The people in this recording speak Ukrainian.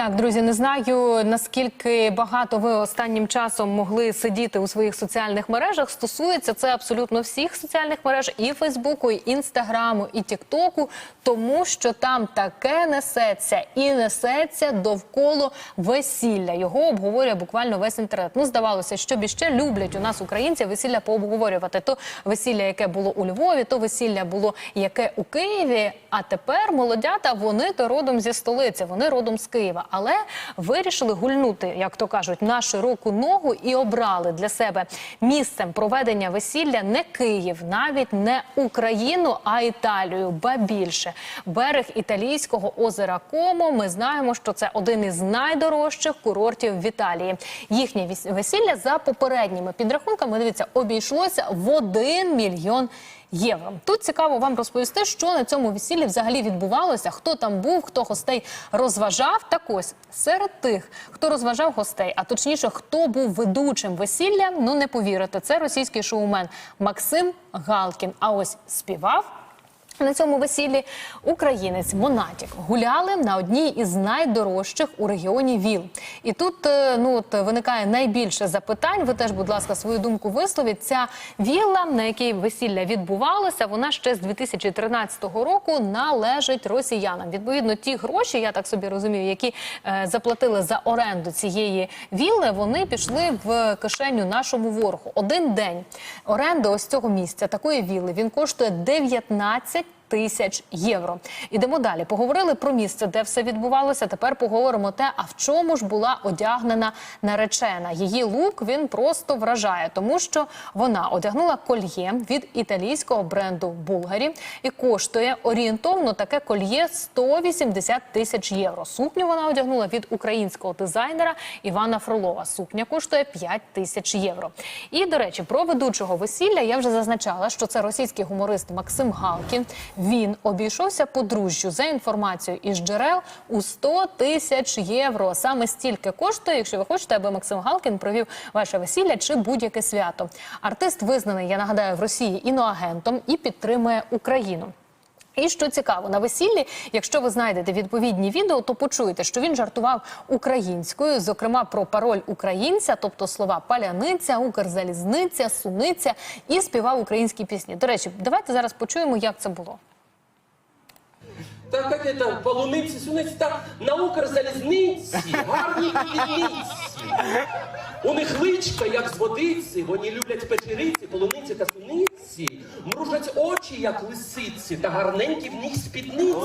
Так, друзі, не знаю наскільки багато ви останнім часом могли сидіти у своїх соціальних мережах. Стосується це абсолютно всіх соціальних мереж і Фейсбуку, і Інстаграму, і Тіктоку, тому що там таке несеться і несеться довкола весілля. Його обговорює буквально весь інтернет. Ну, здавалося, що б іще люблять у нас українці весілля пообговорювати. То весілля, яке було у Львові, то весілля було яке у Києві. А тепер молодята вони то родом зі столиці, вони родом з Києва, але вирішили гульнути, як то кажуть, на широку ногу і обрали для себе місцем проведення весілля не Київ, навіть не Україну, а Італію. Ба більше берег італійського озера Комо. Ми знаємо, що це один із найдорожчих курортів в Італії. Їхнє весілля за попередніми підрахунками дивіться обійшлося в 1 мільйон. Євро тут цікаво вам розповісти, що на цьому весіллі взагалі відбувалося, хто там був, хто гостей розважав. Так ось серед тих, хто розважав гостей, а точніше, хто був ведучим весілля, ну не повірите, це російський шоумен Максим Галкін. А ось співав. На цьому весіллі українець Монатік гуляли на одній із найдорожчих у регіоні віл. І тут е, ну от виникає найбільше запитань. Ви теж, будь ласка, свою думку висловіть. Ця вілла, на якій весілля відбувалося, вона ще з 2013 року належить росіянам. Відповідно, ті гроші, я так собі розумію, які е, заплатили за оренду цієї вілли, вони пішли в кишеню нашому ворогу. Один день оренди ось цього місця такої вілли він коштує 19 тисяч євро. Ідемо далі. Поговорили про місце, де все відбувалося. Тепер поговоримо те, а в чому ж була одягнена наречена. Її лук він просто вражає, тому що вона одягнула кольє від італійського бренду Булгарі і коштує орієнтовно таке кольє 180 тисяч євро. Сукню вона одягнула від українського дизайнера Івана Фролова. Сукня коштує 5 тисяч євро. І до речі, про ведучого весілля я вже зазначала, що це російський гуморист Максим Галкін. Він обійшовся подружжю за інформацією із джерел у 100 тисяч євро. Саме стільки коштує, якщо ви хочете, аби Максим Галкін провів ваше весілля чи будь-яке свято. Артист визнаний, я нагадаю, в Росії іноагентом і підтримує Україну. І що цікаво, на весіллі, якщо ви знайдете відповідні відео, то почуєте, що він жартував українською, зокрема про пароль українця, тобто слова паляниця, укрзалізниця, суниця, і співав українські пісні. До речі, давайте зараз почуємо, як це було. Так як це, полуниці, суниці, так на Укрзалізниці, гарні квітниці. У них личка, як з водиці, вони люблять печериці, полуниці та суниці. Мружать очі, як лисиці, та гарненькі в них спідниці.